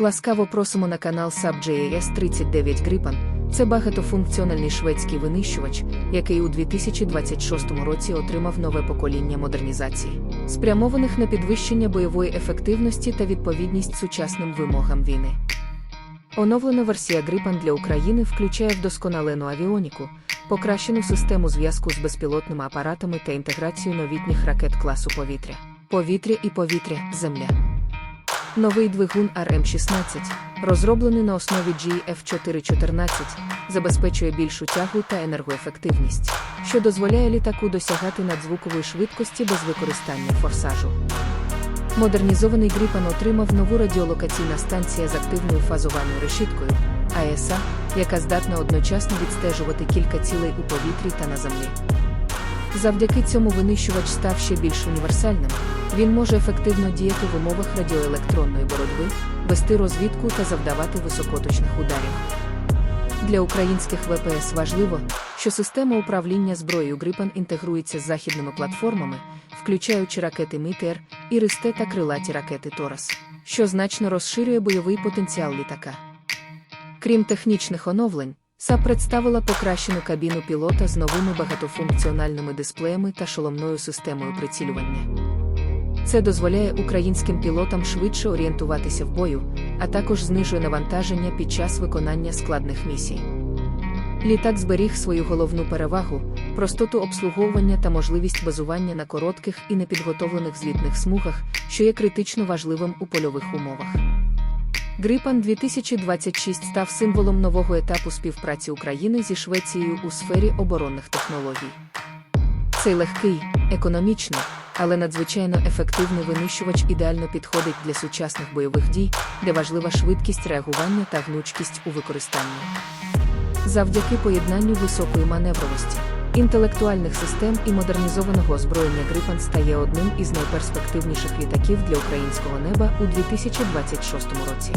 Ласкаво просимо на канал SubJAS 39 Gripen. Це багатофункціональний шведський винищувач, який у 2026 році отримав нове покоління модернізації, спрямованих на підвищення бойової ефективності та відповідність сучасним вимогам війни. Оновлена версія Gripen для України включає вдосконалену авіоніку, покращену систему зв'язку з безпілотними апаратами та інтеграцію новітніх ракет класу повітря, повітря і повітря, земля. Новий двигун RM16, розроблений на основі GF414, забезпечує більшу тягу та енергоефективність, що дозволяє літаку досягати надзвукової швидкості без використання форсажу. Модернізований Гріпан отримав нову радіолокаційна станція з активною фазувальною решіткою АЕСА, яка здатна одночасно відстежувати кілька цілей у повітрі та на землі. Завдяки цьому винищувач став ще більш універсальним. Він може ефективно діяти в умовах радіоелектронної боротьби, вести розвідку та завдавати високоточних ударів. Для українських ВПС важливо, що система управління зброєю Грипан інтегрується з західними платформами, включаючи ракети МІТЕР, Іристе та крилаті ракети Торас, що значно розширює бойовий потенціал літака. Крім технічних оновлень, САП представила покращену кабіну пілота з новими багатофункціональними дисплеями та шоломною системою прицілювання. Це дозволяє українським пілотам швидше орієнтуватися в бою, а також знижує навантаження під час виконання складних місій. Літак зберіг свою головну перевагу простоту обслуговування та можливість базування на коротких і непідготовлених злітних смугах, що є критично важливим у польових умовах. Грипан 2026 став символом нового етапу співпраці України зі Швецією у сфері оборонних технологій. Цей легкий, економічний, але надзвичайно ефективний винищувач ідеально підходить для сучасних бойових дій, де важлива швидкість реагування та гнучкість у використанні. Завдяки поєднанню високої маневровості, інтелектуальних систем і модернізованого озброєння Грифан стає одним із найперспективніших літаків для українського неба у 2026 році.